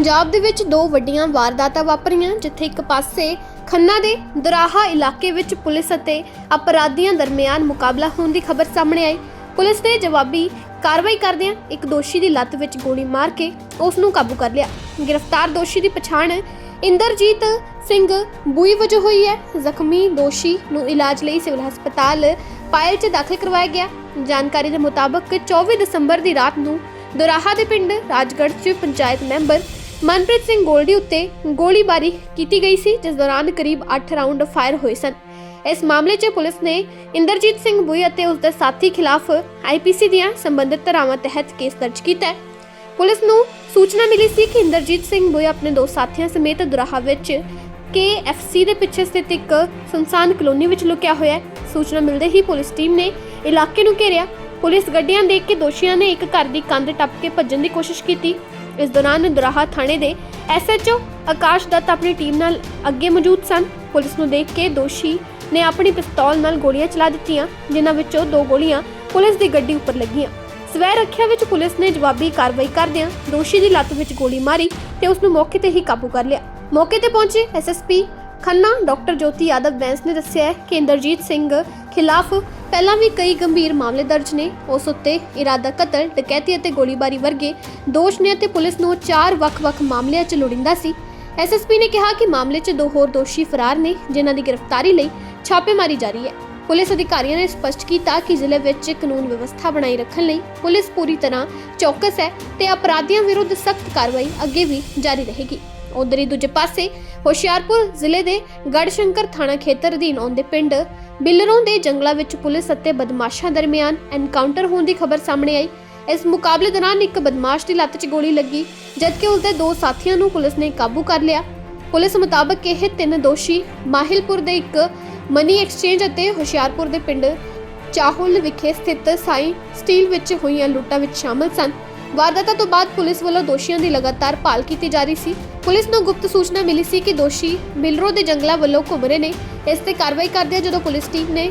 ਪੰਜਾਬ ਦੇ ਵਿੱਚ ਦੋ ਵੱਡੀਆਂ ਵਾਰਦਾਤਾਂ ਵਾਪਰੀਆਂ, ਜਿੱਥੇ ਇੱਕ ਪਾਸੇ ਖੰਨਾ ਦੇ ਦਰਾਹਾ ਇਲਾਕੇ ਵਿੱਚ ਪੁਲਿਸ ਅਤੇ ਅਪਰਾਧੀਆਂ ਦਰਮਿਆਨ ਮੁਕਾਬਲਾ ਹੋਣ ਦੀ ਖਬਰ ਸਾਹਮਣੇ ਆਈ। ਪੁਲਿਸ ਨੇ ਜਵਾਬੀ ਕਾਰਵਾਈ ਕਰਦਿਆਂ ਇੱਕ ਦੋਸ਼ੀ ਦੀ ਲੱਤ ਵਿੱਚ ਗੋਲੀ ਮਾਰ ਕੇ ਉਸ ਨੂੰ ਕਾਬੂ ਕਰ ਲਿਆ। ਗ੍ਰਿਫਤਾਰ ਦੋਸ਼ੀ ਦੀ ਪਛਾਣ ਇੰਦਰਜੀਤ ਸਿੰਘ ਬੂਈ ਵਜੋਂ ਹੋਈ ਹੈ। ਜ਼ਖਮੀ ਦੋਸ਼ੀ ਨੂੰ ਇਲਾਜ ਲਈ ਸਿਵਲ ਹਸਪਤਾਲ ਪਾਇਲ 'ਚ ਦਾਖਲ ਕਰਵਾਇਆ ਗਿਆ। ਜਾਣਕਾਰੀ ਦੇ ਮੁਤਾਬਕ 24 ਦਸੰਬਰ ਦੀ ਰਾਤ ਨੂੰ ਦੁਰਾਹਾ ਦੇ ਪਿੰਡ ਰਾਜਗੜ੍ਹ 'ਚ ਪੰਚਾਇਤ ਮੈਂਬਰ ਮਨਪ੍ਰੀਤ ਸਿੰਘ ਗੋਲਡੀ ਉੱਤੇ ਗੋਲੀਬਾਰੀ ਕੀਤੀ ਗਈ ਸੀ, ਜਿਸ ਦੌਰਾਨ ਕਰੀਬ 8 ਰਾਉਂਡ ਫਾਇਰ ਹੋਏ ਸਨ। ਇਸ ਮਾਮਲੇ 'ਚ ਪੁਲਿਸ ਨੇ ਇੰਦਰਜੀਤ ਸਿੰਘ ਬੁਈ ਅਤੇ ਉਸ ਦੇ ਸਾਥੀ ਖਿਲਾਫ ਆਈਪੀਸੀ ਦੀਆਂ ਸੰਬੰਧਿਤ ਧਾਰਾਵਾਂ ਤਹਿਤ ਕੇਸ ਦਰਜ ਕੀਤਾ ਹੈ। ਪੁਲਿਸ ਨੂੰ ਸੂਚਨਾ ਮਿਲੀ ਸੀ ਕਿ ਇੰਦਰਜੀਤ ਸਿੰਘ ਬੁਈ ਆਪਣੇ ਦੋ ਸਾਥੀਆਂ ਸਮੇਤ ਦੁਰਾਹਾ ਵਿੱਚ KFC ਦੇ ਪਿੱਛੇ ਸਥਿਤ ਇੱਕ ਸੁਨਸਾਨ ਕਲੋਨੀ ਵਿੱਚ ਲੁਕਿਆ ਹੋਇਆ ਹੈ। ਸੂਚਨਾ ਮਿਲਦੇ ਹੀ ਪੁਲਿਸ ਟੀਮ ਨੇ ਇਲਾਕੇ ਨੂੰ ਘੇਰਿਆ ਪੁਲਿਸ ਗੱਡੀਆਂ ਦੇਖ ਕੇ ਦੋਸ਼ੀਆਂ ਨੇ ਇੱਕ ਘਰ ਦੀ ਕੰਧ ਟੱਪ ਕੇ ਭੱਜਣ ਦੀ ਕੋਸ਼ਿਸ਼ ਕੀਤੀ। ਇਸ ਦੌਰਾਨ ਦੁਰਾਹਾ ਥਾਣੇ ਦੇ ਐਸਐਚਓ ਆਕਾਸ਼ ਦੱਤ ਆਪਣੀ ਟੀਮ ਨਾਲ ਅੱਗੇ ਮੌਜੂਦ ਸਨ। ਪੁਲਿਸ ਨੂੰ ਦੇਖ ਕੇ ਦੋਸ਼ੀ ਨੇ ਆਪਣੀ ਪਿਸਤੌਲ ਨਾਲ ਗੋਲੀਆਂ ਚਲਾ ਦਿੱਤੀਆਂ, ਜਿਨ੍ਹਾਂ ਵਿੱਚੋਂ ਦੋ ਗੋਲੀਆਂ ਪੁਲਿਸ ਦੀ ਗੱਡੀ ਉੱਪਰ ਲੱਗੀਆਂ। ਸਵੈ ਰੱਖਿਆ ਵਿੱਚ ਪੁਲਿਸ ਨੇ ਜਵਾਬੀ ਕਾਰਵਾਈ ਕਰਦਿਆਂ ਦੋਸ਼ੀ ਦੀ ਲੱਤ ਵਿੱਚ ਗੋਲੀ ਮਾਰੀ ਤੇ ਉਸ ਨੂੰ ਮੌਕੇ ਤੇ ਹੀ ਕਾਬੂ ਕਰ ਲਿਆ। ਮੌਕੇ ਤੇ ਪਹੁੰਚੇ ਐਸਐਸਪੀ ਖੰਨਾ, ਡਾਕਟਰ ਜੋਤੀ ਯਾਦਵ ਬੈਂਸ ਨੇ ਦੱਸਿਆ ਕਿ ਇੰਦਰਜੀਤ ਸਿੰਘ ਖਿਲਾਫ ਪਹਿਲਾਂ ਵੀ ਕਈ ਗੰਭੀਰ ਮਾਮਲੇ ਦਰਜ ਨੇ। ਉਸ ਉੱਤੇ ਇਰਾਦਾ ਕਤਲ, ਡਕੈਤੀ ਅਤੇ ਗੋਲੀਬਾਰੀ ਵਰਗੇ ਦੋਸ਼ ਨੇ ਅਤੇ ਪੁਲਿਸ ਨੂੰ ਚਾਰ ਵੱਖ-ਵੱਖ ਮਾਮਲਿਆਂ 'ਚ ਲੋੜਿੰਦਾ ਸੀ। ਐਸਐਸਪੀ ਨੇ ਕਿਹਾ ਕਿ ਮਾਮਲੇ 'ਚ ਦੋ ਹੋਰ ਦੋਸ਼ੀ ਫਰਾਰ ਨੇ, ਜਿਨ੍ਹਾਂ ਦੀ ਗ੍ਰਿਫਤਾਰੀ ਲਈ ਛਾਪੇਮਾਰੀ ਜਾਰੀ ਹੈ। ਪੁਲਿਸ ਅਧਿਕਾਰੀਆਂ ਨੇ ਸਪਸ਼ਟ ਕੀਤਾ ਕਿ ਜ਼ਿਲ੍ਹੇ ਵਿੱਚ ਕਾਨੂੰਨ ਵਿਵਸਥਾ ਬਣਾਈ ਰੱਖਣ ਲਈ ਪੁਲਿਸ ਪੂਰੀ ਤਰ੍ਹਾਂ ਚੌਕਸ ਹੈ ਤੇ ਅਪਰਾਧੀਆਂ ਵਿਰੁੱਧ ਸਖਤ ਕਾਰਵਾਈ ਅੱਗੇ ਵੀ ਜਾਰੀ ਰਹੇਗੀ। ਉਧਰ ਹੀ ਦੂਜੇ ਪਾਸੇ ਹੁਸ਼ਿਆਰਪੁਰ ਜ਼ਿਲ੍ਹੇ ਦੇ ਗੜਸ਼ੰਕਰ ਥਾਣਾ ਖੇਤਰ ਅਧੀਨ ਆਉਂਦੇ ਪਿੰਡ ਬਿੱਲਰੋਂ ਦੇ ਜੰਗਲਾਂ ਵਿੱਚ ਪੁਲਿਸ ਅਤੇ ਬਦਮਾਸ਼ਾਂ ਦਰਮਿਆਨ ਐਨਕਾਊਂਟਰ ਹੋਣ ਦੀ ਖਬਰ ਸਾਹਮਣੇ ਆਈ। ਇਸ ਮੁਕਾਬਲੇ ਦੌਰਾਨ ਇੱਕ ਬਦਮਾਸ਼ ਦੀ ਲੱਤ 'ਚ ਗੋਲੀ ਲੱਗੀ, ਜਦਕਿ ਉਸ ਦੇ ਦੋ ਸਾਥੀਆਂ ਨੂੰ ਪੁਲਿਸ ਨੇ ਕਾਬੂ ਕਰ ਲਿਆ। ਪੁਲਿਸ ਮੁਤਾਬਕ ਇਹ ਤਿੰਨ ਦੋਸ਼ੀ ਮਾਹਿਲਪੁਰ ਦੇ ਇੱਕ ਮਨੀ ਐਕਸਚੇਂਜ ਅਤੇ ਹੁਸ਼ਿਆਰਪੁਰ ਦੇ ਪਿੰਡ ਚਾਹੁਲ ਵਿਖੇ ਸਥਿਤ ਸਾਈ ਸਟੀਲ ਵਿੱਚ ਹੋਈਆਂ ਲੁੱਟਾਂ ਵਿੱਚ ਸ਼ਾਮਲ ਸਨ। ਵਾਰਦਾਤਾਂ ਤੋਂ ਬਾਅਦ ਪੁਲਿਸ ਵੱਲੋਂ ਦੋਸ਼ੀਆਂ ਦੀ ਲਗਾਤਾਰ ਭਾਲ ਕੀਤੀ ਜਾ ਰਹੀ ਸੀ। ਪੁਲਿਸ ਨੂੰ ਗੁਪਤ ਸੂਚਨਾ ਮਿਲੀ ਸੀ ਕਿ ਦੋਸ਼ੀ ਬਿਲਰੋ ਦੇ ਜੰਗਲਾਂ ਵੱਲੋਂ ਘੁੰਮ ਰਹੇ ਨੇ। ਇਸ ਤੇ ਕਾਰਵਾਈ ਕਰਦਿਆਂ ਜਦੋਂ ਪੁਲਿਸ ਟੀਮ ਨੇ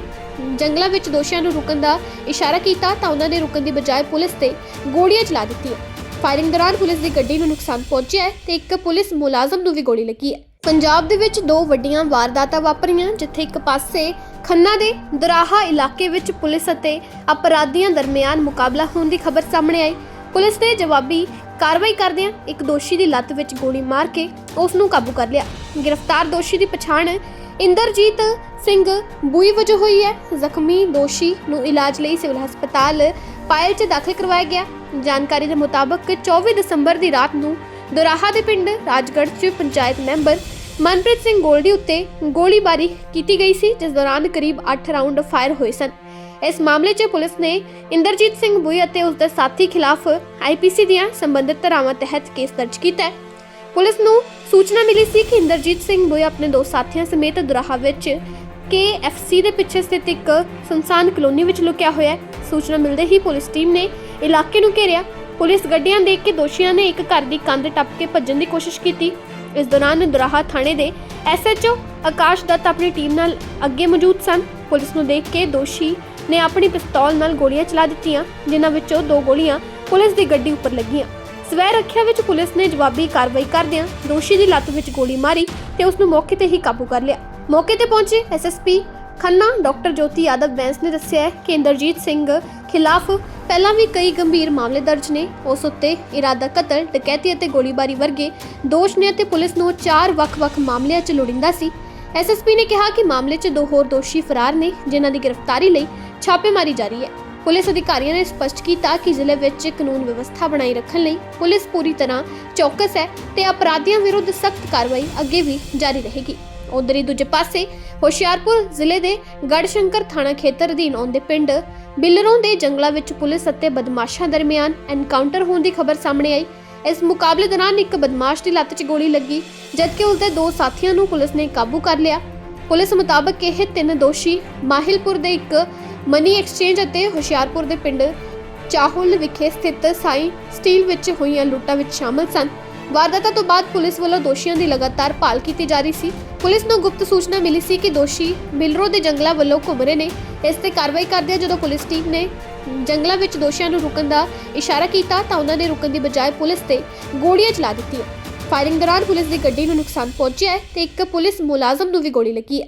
ਜੰਗਲਾਂ ਵਿੱਚ ਦੋਸ਼ੀਆਂ ਨੂੰ ਰੁਕਣ ਦਾ ਇਸ਼ਾਰਾ ਕੀਤਾ ਤਾਂ ਉਹਨਾਂ ਨੇ ਰੁਕਣ ਦੀ ਬਜਾਏ ਪੁਲਿਸ ਤੇ ਗੋਲੀਆਂ ਚਲਾ ਦਿੱਤੀਆਂ। ਫਾਇਰਿੰਗ ਦੌਰਾਨ ਪੁਲਿਸ ਦੀ ਗੱਡੀ ਨੂੰ ਨੁਕਸਾਨ ਪਹੁੰਚਿਆ ਹੈ ਤੇ ਇੱਕ ਪੁਲਿਸ ਮੁਲਾਜ਼ਮ ਨੂੰ ਵੀ ਗੋਲੀ ਲੱਗੀ ਹੈ। ਪੰਜਾਬ ਦੇ ਵਿੱਚ ਦੋ ਵੱਡੀਆਂ ਵਾਰਦਾਤਾਂ ਵਾਪਰੀਆਂ, ਜਿੱਥੇ ਇੱਕ ਪਾਸੇ ਖੰਨਾ ਦੇ ਦਰਾਹਾ ਇਲਾਕੇ ਵਿੱਚ ਪੁਲਿਸ ਅਤੇ ਅਪਰਾਧੀਆਂ ਦਰਮਿਆਨ ਮੁਕਾਬਲਾ ਹੋਣ ਦੀ ਖਬਰ ਸਾਹਮਣੇ ਆਈ। ਪੁਲਿਸ ਨੇ ਜਵਾਬੀ ਕਾਰਵਾਈ ਕਰਦਿਆਂ ਇੱਕ ਦੋਸ਼ੀ ਦੀ ਲੱਤ ਵਿੱਚ ਗੋਲੀ ਮਾਰ ਕੇ ਉਸ ਨੂੰ ਕਾਬੂ ਕਰ ਲਿਆ। ਗ੍ਰਿਫਤਾਰ ਦੋਸ਼ੀ ਦੀ ਪਛਾਣ ਇੰਦਰਜੀਤ ਸਿੰਘ ਬੂਈ ਵਜੋਂ ਹੋਈ ਹੈ। ਜ਼ਖਮੀ ਦੋਸ਼ੀ ਨੂੰ ਇਲਾਜ ਲਈ ਸਿਵਲ ਹਸਪਤਾਲ ਪਾਇਲ 'ਚ ਦਾਖਲ ਕਰਵਾਇਆ ਗਿਆ। ਜਾਣਕਾਰੀ ਦੇ ਮੁਤਾਬਕ 24 ਦਸੰਬਰ ਦੀ ਰਾਤ ਨੂੰ ਦੁਰਾਹਾ ਦੇ ਪਿੰਡ ਰਾਜਗੜ੍ਹ 'ਚ ਪੰਚਾਇਤ ਮੈਂਬਰ ਮਨਪ੍ਰੀਤ ਸਿੰਘ ਗੋਲਡੀ ਉੱਤੇ ਗੋਲੀਬਾਰੀ ਕੀਤੀ ਗਈ ਸੀ, ਜਿਸ ਦੌਰਾਨ ਕਰੀਬ 8 ਰਾਉਂਡ ਫਾਇਰ ਹੋਏ ਸਨ। ਇਸ ਮਾਮਲੇ 'ਚ ਪੁਲਿਸ ਨੇ ਇੰਦਰਜੀਤ ਸਿੰਘ ਬੁਈ ਅਤੇ ਉਸ ਦੇ ਸਾਥੀ ਖਿਲਾਫ ਆਈਪੀਸੀ ਦੀਆਂ ਸੰਬੰਧਿਤ ਧਾਰਾਵਾਂ ਤਹਿਤ ਕੇਸ ਦਰਜ ਕੀਤਾ ਹੈ। ਪੁਲਿਸ ਨੂੰ ਸੂਚਨਾ ਮਿਲੀ ਸੀ ਕਿ ਇੰਦਰਜੀਤ ਸਿੰਘ ਬੁਈ ਆਪਣੇ ਦੋ ਸਾਥੀਆਂ ਸਮੇਤ ਦੁਰਾਹਾ ਵਿੱਚ KFC ਦੇ ਪਿੱਛੇ ਸਥਿਤ ਇੱਕ ਸੁਨਸਾਨ ਕਲੋਨੀ ਵਿੱਚ ਲੁਕਿਆ ਹੋਇਆ ਹੈ। ਸੂਚਨਾ ਮਿਲਦੇ ਹੀ ਪੁਲਿਸ ਟੀਮ ਨੇ ਇਲਾਕੇ ਨੂੰ ਘੇਰਿਆ। ਪੁਲਿਸ ਗੱਡੀਆਂ ਦੇਖ ਕੇ ਦੋਸ਼ੀਆਂ ਨੇ ਇੱਕ ਘਰ ਦੀ ਕੰਧ ਟੱਪ ਕੇ ਭੱਜਣ ਦੀ ਕੋਸ਼ਿਸ਼ ਕੀਤੀ। ਇਸ ਦੌਰਾਨ ਦੁਰਾਹਾ ਥਾਣੇ ਦੇ ਐਸਐਚਓ ਆਕਾਸ਼ ਦੱਤ ਆਪਣੀ ਟੀਮ ਨਾਲ ਅੱਗੇ ਮੌਜੂਦ ਸਨ। ਪੁਲਿਸ ਨੂੰ ਦੇਖ ਕੇ ਦੋਸ਼ੀ ਨੇ ਆਪਣੀ ਪਿਸਤੌਲ ਨਾਲ ਗੋਲੀਆਂ ਚਲਾ ਦਿੱਤੀਆਂ, ਜਿਨ੍ਹਾਂ ਵਿੱਚੋਂ ਦੋ ਗੋਲੀਆਂ ਪੁਲਿਸ ਦੀ ਗੱਡੀ ਉੱਪਰ ਲੱਗੀਆਂ। ਸਵੈ ਰੱਖਿਆ ਵਿੱਚ ਪੁਲਿਸ ਨੇ ਜਵਾਬੀ ਕਾਰਵਾਈ ਕਰਦਿਆਂ ਦੋਸ਼ੀ ਦੀ ਲੱਤ ਵਿੱਚ ਗੋਲੀ ਮਾਰੀ ਤੇ ਉਸ ਨੂੰ ਮੌਕੇ ਤੇ ਹੀ ਕਾਬੂ ਕਰ ਲਿਆ। ਮੌਕੇ ਤੇ ਪਹੁੰਚੇ ਐਸਐਸਪੀ ਖੰਨਾ, ਡਾਕਟਰ ਜੋਤੀ ਯਾਦਵ ਬੈਂਸ ਨੇ ਦੱਸਿਆ ਕਿ ਇੰਦਰਜੀਤ ਸਿੰਘ ਖਿਲਾਫ ਪਹਿਲਾਂ ਵੀ ਕਈ ਗੰਭੀਰ ਮਾਮਲੇ ਦਰਜ ਨੇ। ਉਸ ਉੱਤੇ ਇਰਾਦਾ ਕਤਲ, ਡਕੈਤੀ ਅਤੇ ਗੋਲੀਬਾਰੀ ਵਰਗੇ ਦੋਸ਼ ਨੇ ਅਤੇ ਪੁਲਿਸ ਨੂੰ ਚਾਰ ਵੱਖ-ਵੱਖ ਮਾਮਲਿਆਂ 'ਚ ਲੋੜਿੰਦਾ ਸੀ। ਐਸਐਸਪੀ ਨੇ ਕਿਹਾ ਕਿ ਮਾਮਲੇ 'ਚ ਦੋ ਹੋਰ ਦੋਸ਼ੀ ਫਰਾਰ ਨੇ, ਜਿਨ੍ਹਾਂ ਦੀ ਗ੍ਰਿਫਤਾਰੀ ਲਈ ਛਾਪੇਮਾਰੀ ਜਾਰੀ ਹੈ। ਪੁਲਿਸ ਅਧਿਕਾਰੀਆਂ ਨੇ ਸਪਸ਼ਟ ਕੀਤਾ ਕਿ ਜ਼ਿਲ੍ਹੇ ਵਿੱਚ ਕਾਨੂੰਨ ਵਿਵਸਥਾ ਬਣਾਈ ਰੱਖਣ ਲਈ ਪੁਲਿਸ ਪੂਰੀ ਤਰ੍ਹਾਂ ਚੌਕਸ ਹੈ ਤੇ ਅਪਰਾਧੀਆਂ ਵਿਰੁੱਧ ਸਖਤ ਕਾਰਵਾਈ ਅੱਗੇ ਵੀ ਜਾਰੀ ਰਹੇਗੀ। ਉਧਰ ਹੀ ਦੂਜੇ ਪਾਸੇ ਹੁਸ਼ਿਆਰਪੁਰ ਜ਼ਿਲ੍ਹੇ ਦੇ ਗੜਸ਼ੰਕਰ ਥਾਣਾ ਖੇਤਰ ਅਧੀਨ ਆਉਂਦੇ ਪਿੰਡ ਬਿੱਲਰੋਂ ਦੇ ਜੰਗਲਾਂ ਵਿੱਚ ਪੁਲਿਸ ਅਤੇ ਬਦਮਾਸ਼ਾਂ ਦਰਮਿਆਨ ਐਨਕਾਊਂਟਰ ਹੋਣ ਦੀ ਖਬਰ ਸਾਹਮਣੇ ਆਈ। ਇਸ ਮੁਕਾਬਲੇ ਦੌਰਾਨ ਇੱਕ ਬਦਮਾਸ਼ ਦੀ ਲੱਤ 'ਚ ਗੋਲੀ ਲੱਗੀ, ਜਦਕਿ ਉਸ ਦੇ ਦੋ ਸਾਥੀਆਂ ਨੂੰ ਪੁਲਿਸ ਨੇ ਕਾਬੂ ਕਰ ਲਿਆ। ਪੁਲਿਸ ਮੁਤਾਬਕ ਇਹ ਤਿੰਨ ਦੋਸ਼ੀ ਮਾਹਿਲਪੁਰ ਦੇ ਇੱਕ ਮਨੀ ਐਕਸਚੇਂਜ ਅਤੇ ਹੁਸ਼ਿਆਰਪੁਰ ਦੇ ਪਿੰਡ ਚਾਹੁਲ ਵਿਖੇ ਸਥਿਤ ਸਾਈ ਸਟੀਲ ਵਿੱਚ ਹੋਈਆਂ ਲੁੱਟਾਂ ਵਿੱਚ ਸ਼ਾਮਲ ਸਨ। ਵਾਰਦਾਤਾਂ ਤੋਂ ਬਾਅਦ ਪੁਲਿਸ ਵੱਲੋਂ ਦੋਸ਼ੀਆਂ ਦੀ ਲਗਾਤਾਰ ਭਾਲ ਕੀਤੀ ਜਾ ਰਹੀ ਸੀ। ਪੁਲਿਸ ਨੂੰ ਗੁਪਤ ਸੂਚਨਾ ਮਿਲੀ ਸੀ ਕਿ ਦੋਸ਼ੀ ਮਿਲਰੋ ਦੇ ਜੰਗਲਾਂ ਵੱਲੋਂ ਘੁੰਮ ਰਹੇ ਨੇ। ਇਸ ਤੇ ਕਾਰਵਾਈ ਕਰਦਿਆਂ ਜਦੋਂ ਪੁਲਿਸ ਟੀਮ ਨੇ ਜੰਗਲਾਂ ਵਿੱਚ ਦੋਸ਼ੀਆਂ ਨੂੰ ਰੁਕਣ ਦਾ ਇਸ਼ਾਰਾ ਕੀਤਾ ਤਾਂ ਉਹਨਾਂ ਨੇ ਰੁਕਣ ਦੀ ਬਜਾਏ ਪੁਲਿਸ ਤੇ ਗੋਲੀਆਂ ਚਲਾ ਦਿੱਤੀਆਂ। ਫਾਇਰਿੰਗ ਦੌਰਾਨ ਪੁਲਿਸ ਦੀ ਗੱਡੀ ਨੂੰ ਨੁਕਸਾਨ ਪਹੁੰਚਿਆ ਹੈ ਤੇ ਇੱਕ ਪੁਲਿਸ ਮੁਲਾਜ਼ਮ ਨੂੰ ਵੀ ਗੋਲੀ ਲੱਗੀ ਹੈ।